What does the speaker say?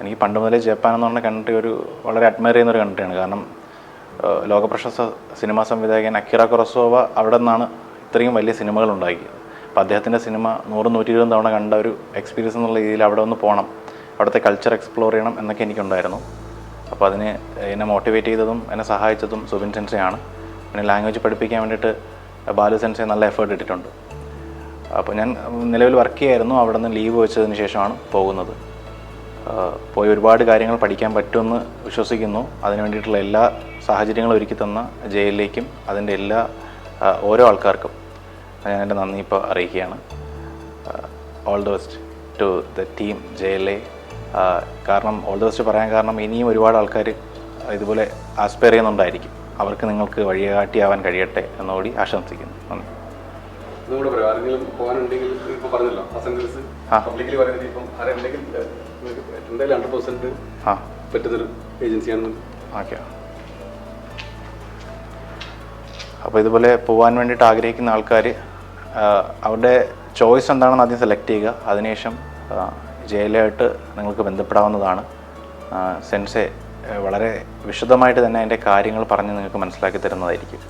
എനിക്ക് പണ്ട് മുതലേ ജപ്പാൻ എന്ന് പറഞ്ഞ കൺട്രി ഒരു വളരെ അഡ്മയർ ചെയ്യുന്ന ഒരു കൺട്രിയാണ് കാരണം ലോക ലോകപ്രശസ്ത സിനിമാ സംവിധായകൻ അക്കിറ കൊറസോവ അവിടെ നിന്നാണ് ഇത്രയും വലിയ സിനിമകൾ ഉണ്ടാക്കിയത്. അപ്പോൾ അദ്ദേഹത്തിന്റെ സിനിമ നൂറ് നൂറ്റി ഇരുപത് തവണ കണ്ട ഒരു എക്സ്പീരിയൻസ് എന്നുള്ള രീതിയിൽ അവിടെ ഒന്ന് പോകണം അവിടുത്തെ കൾച്ചർ എക്സ്പ്ലോർ ചെയ്യണം എന്നൊക്കെ എനിക്കുണ്ടായിരുന്നു. അപ്പോൾ അതിന് എന്നെ മോട്ടിവേറ്റ് ചെയ്തതും എന്നെ സഹായിച്ചതും സുബിൻ സെൻസെയാണ്. പിന്നെ ലാംഗ്വേജ് പഠിപ്പിക്കാൻ വേണ്ടിയിട്ട് ബാലു സെൻസെ നല്ല എഫേർട്ട് ഇട്ടിട്ടുണ്ട്. അപ്പോൾ ഞാൻ നിലവിൽ വർക്ക് ചെയ്യായിരുന്നു. അവിടെ നിന്ന് ലീവ് വെച്ചതിന് ശേഷമാണ് പോകുന്നത്. പോയി ഒരുപാട് കാര്യങ്ങൾ പഠിക്കാൻ പറ്റുമെന്ന് വിശ്വസിക്കുന്നു. അതിന് വേണ്ടിയിട്ടുള്ള എല്ലാ സാഹചര്യങ്ങളും ഒരുക്കി തന്ന ജയിലിലേക്കും അതിന്റെ എല്ലാ ഓരോ ആൾക്കാർക്കും ഞാൻ എന്റെ നന്ദി ഇപ്പോൾ അറിയിക്കുകയാണ്. All the best to the team J L A കാരണം ഓൾ ദ ബെസ്റ്റ് പറയാൻ കാരണം ഇനിയും ഒരുപാട് ആൾക്കാർ ഇതുപോലെ ആസ്പയർ ചെയ്യുന്നുണ്ടായിരിക്കും. അവർക്ക് നിങ്ങൾക്ക് വഴികാട്ടിയാവാൻ കഴിയട്ടെ എന്നുകൂടി ആശംസിക്കുന്നു. നന്ദി. പറയാം. ആരെങ്കിലും പോകാനുണ്ടെങ്കിൽ ഇപ്പോൾ പറഞ്ഞല്ലോ. അസൻസ് ആ. പബ്ലിക്കലി പറയുന്നത് ഇപ്പം ആരെങ്കിലും എന്തായാലും ഹൺഡ്രഡ് പെർസെന്റ് ആ. പറ്റുന്നൊരു ഏജൻസിയാണ് ഓക്കെ. അപ്പോൾ ഇതുപോലെ പോകാൻ വേണ്ടിയിട്ട് ആഗ്രഹിക്കുന്ന ആൾക്കാർ അവരുടെ ചോയ്സ് എന്താണെന്ന് ആദ്യം സെലക്ട് ചെയ്യുക. അതിനുശേഷം ജയിലായിട്ട് നിങ്ങൾക്ക് ബന്ധപ്പെടാവുന്നതാണ്. സെൻസെ വളരെ വിശദമായിട്ട് തന്നെ അതിന്റെ കാര്യങ്ങൾ പറഞ്ഞ് നിങ്ങൾക്ക് മനസ്സിലാക്കി തരുന്നതായിരിക്കും.